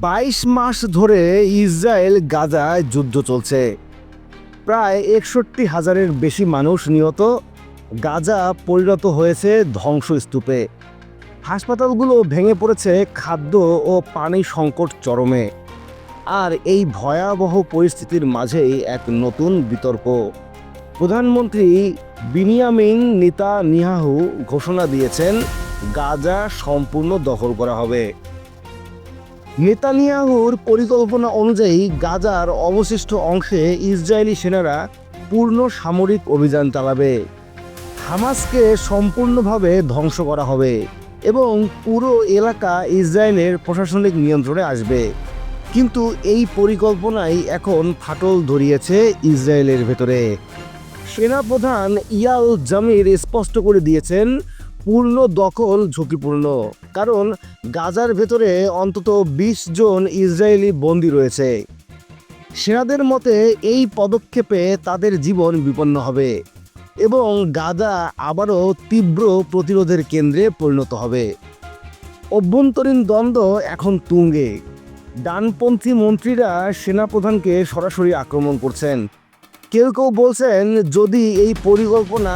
বাইশ মাস ধরে ইসরায়েল গাজায় যুদ্ধ চলছে। প্রায় একষট্টি হাজারের বেশি মানুষ নিহত। গাজা পরিণত হয়েছে ধ্বংসস্তূপে। হাসপাতালগুলো ভেঙে পড়েছে খাদ্য ও পানি সংকট চরমে। আর এই ভয়াবহ পরিস্থিতির মাঝেই এক নতুন বিতর্ক। প্রধানমন্ত্রী বিনিয়ামিন নিতা নিহাহু ঘোষণা দিয়েছেন, গাজা সম্পূর্ণ দখল করা হবে। নেতানিয়াহুর পরিকল্পনা অনুযায়ী গাজার অবশিষ্ট অংশে ইসরায়েলি সেনারা পূর্ণ সামরিক অভিযান চালাবে। হামাসকে সম্পূর্ণভাবে ধ্বংস করা হবে এবং পুরো এলাকা ইসরায়েলের প্রশাসনিক নিয়ন্ত্রণে আসবে। কিন্তু এই পরিকল্পনাই এখন ফাটল ধরিয়েছে ইসরায়েলের ভেতরে। সেনাপ্রধান ইয়াল জামির স্পষ্ট করে দিয়েছেন পূর্ণ দখল ঝুঁকিপূর্ণ। কারণ গাজার ভেতরে অন্তত ২০ জন ইসরায়েলি বন্দী রয়েছে। সেনাদের মতে এই পদক্ষেপে তাদের জীবন বিপন্ন হবে এবং গাজা আবারও তীব্র প্রতিরোধের কেন্দ্রে পরিণত হবে। অভ্যন্তরীণ দ্বন্দ্ব এখন তুঙ্গে। ডানপন্থী মন্ত্রীরা সেনাপ্রধানকে সরাসরি আক্রমণ করছেন। কেউ কেউ বলছেন, যদি এই পরিকল্পনা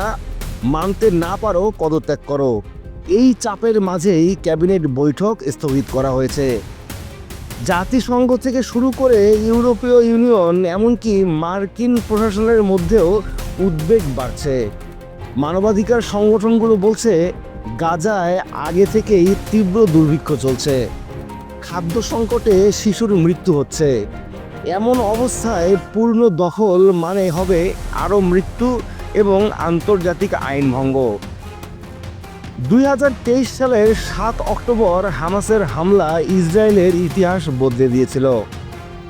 মানতে না পারো, পদত্যাগ করো। এই চাপের মাঝেই ক্যাবিনেট বৈঠক স্থগিত করা হয়েছে। জাতিসংঘ থেকে শুরু করে ইউরোপীয় ইউনিয়ন, এমনকি মার্কিন প্রশাসনের মধ্যেও উদ্বেগ বাড়ছে। মানবাধিকার সংগঠনগুলো বলছে, গাজায় আগে থেকেই তীব্র দুর্ভিক্ষ চলছে। খাদ্য সংকটে শিশুর মৃত্যু হচ্ছে। এমন অবস্থায় পূর্ণ দখল মানে হবে আরও মৃত্যু এবং আন্তর্জাতিক আইন ভঙ্গ। দুই হাজার তেইশ সালের সাত অক্টোবর হামাসের হামলা ইসরায়েলের ইতিহাস বদলে দিয়েছিল।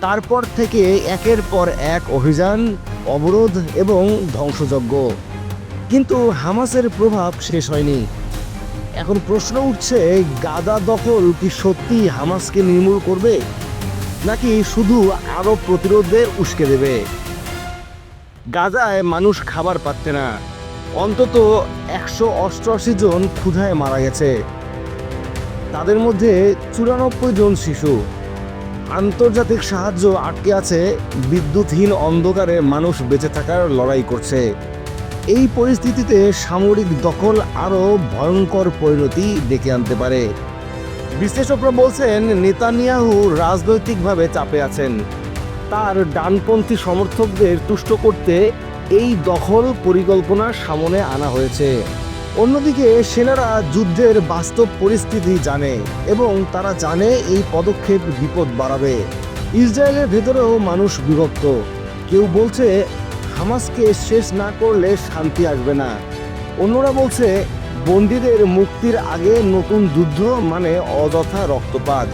তারপর থেকে একের পর এক অভিযান, অবরোধ এবং ধ্বংসযজ্ঞ। কিন্তু হামাসের প্রভাব শেষ হয়নি। এখন প্রশ্ন উঠছে, গাদা দখল কি সত্যি হামাসকে নির্মূল করবে? নাকি শুধু আরও প্রতিরোধে উস্কে দেবে? গাজায় মানুষ খাবার পাচ্ছে না। অন্তত একশো অষ্টআশি জন ক্ষুধায় মারা গেছে। তাদের মধ্যে চুরানব্বই জন শিশু। আন্তর্জাতিক সাহায্য আটকে আছে, বিদ্যুৎহীন অন্ধকারে মানুষ বেঁচে থাকার লড়াই করছে। এই পরিস্থিতিতে সামরিক দখল আরও ভয়ঙ্কর পরিণতি ডেকে আনতে পারে। বিশ্লেষকরা বলছেন, নেতানিয়াহু রাজনৈতিকভাবে চাপে আছেন। তার ডানপন্থী সমর্থকদের তুষ্ট করতে এই দখল পরিকল্পনা সামনে আনা হয়েছে। অন্যদিকে সেনারা যুদ্ধের বাস্তব পরিস্থিতি জানে এবং তারা জানে এই পদক্ষেপ বিপদ বাড়াবে। ইসরায়েলের ভেতরেও মানুষ বিভক্ত। কেউ বলছে, হামাসকে শেষ না করলে শান্তি আসবে না। অন্যরা বলছে, বন্দীদের মুক্তির আগে নতুন যুদ্ধ মানে অযথা রক্তপাত।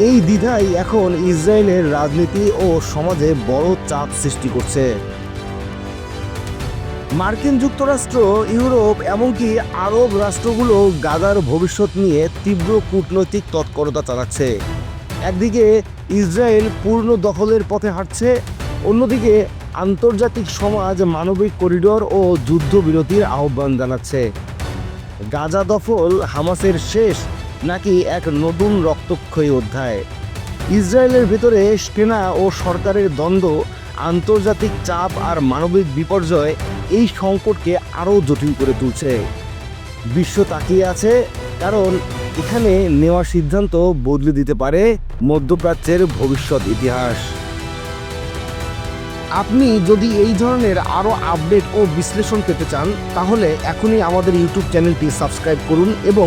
এই দ্বিধাই এখন ইসরায়েলের রাজনীতি ও সমাজে বড় চাপ সৃষ্টি করছে। মার্কিন যুক্তরাষ্ট্র, ইউরোপ এমনকি আরব রাষ্ট্রগুলো গাজার ভবিষ্যৎ নিয়ে তীব্র কূটনৈতিক তৎপরতা চালাচ্ছে। একদিকে ইসরায়েল পূর্ণ দখলের পথে হাঁটছে, অন্যদিকে আন্তর্জাতিক সমাজ মানবিক করিডোর ও যুদ্ধবিরতির আহ্বান জানাচ্ছে। গাজা দখল হামাসের শেষ নাকি এক নতুন রক্তক্ষয়ী অধ্যায়? ইসরায়েলের ভেতরে সেনা ও সরকারের দ্বন্দ্ব, আন্তর্জাতিক চাপ আর মানবিক বিপর্যয় এই সংকটকে আরও জটিল করে তুলছে। বিশ্ব তাকিয়ে আছে, কারণ এখানে নেওয়া সিদ্ধান্ত বদলে দিতে পারে মধ্যপ্রাচ্যের ভবিষ্যৎ ইতিহাস। আপনি যদি এই ধরনের আরও আপডেট ও বিশ্লেষণ পেতে চান, তাহলে এখনই আমাদের ইউটিউব চ্যানেলটি সাবস্ক্রাইব করুন এবং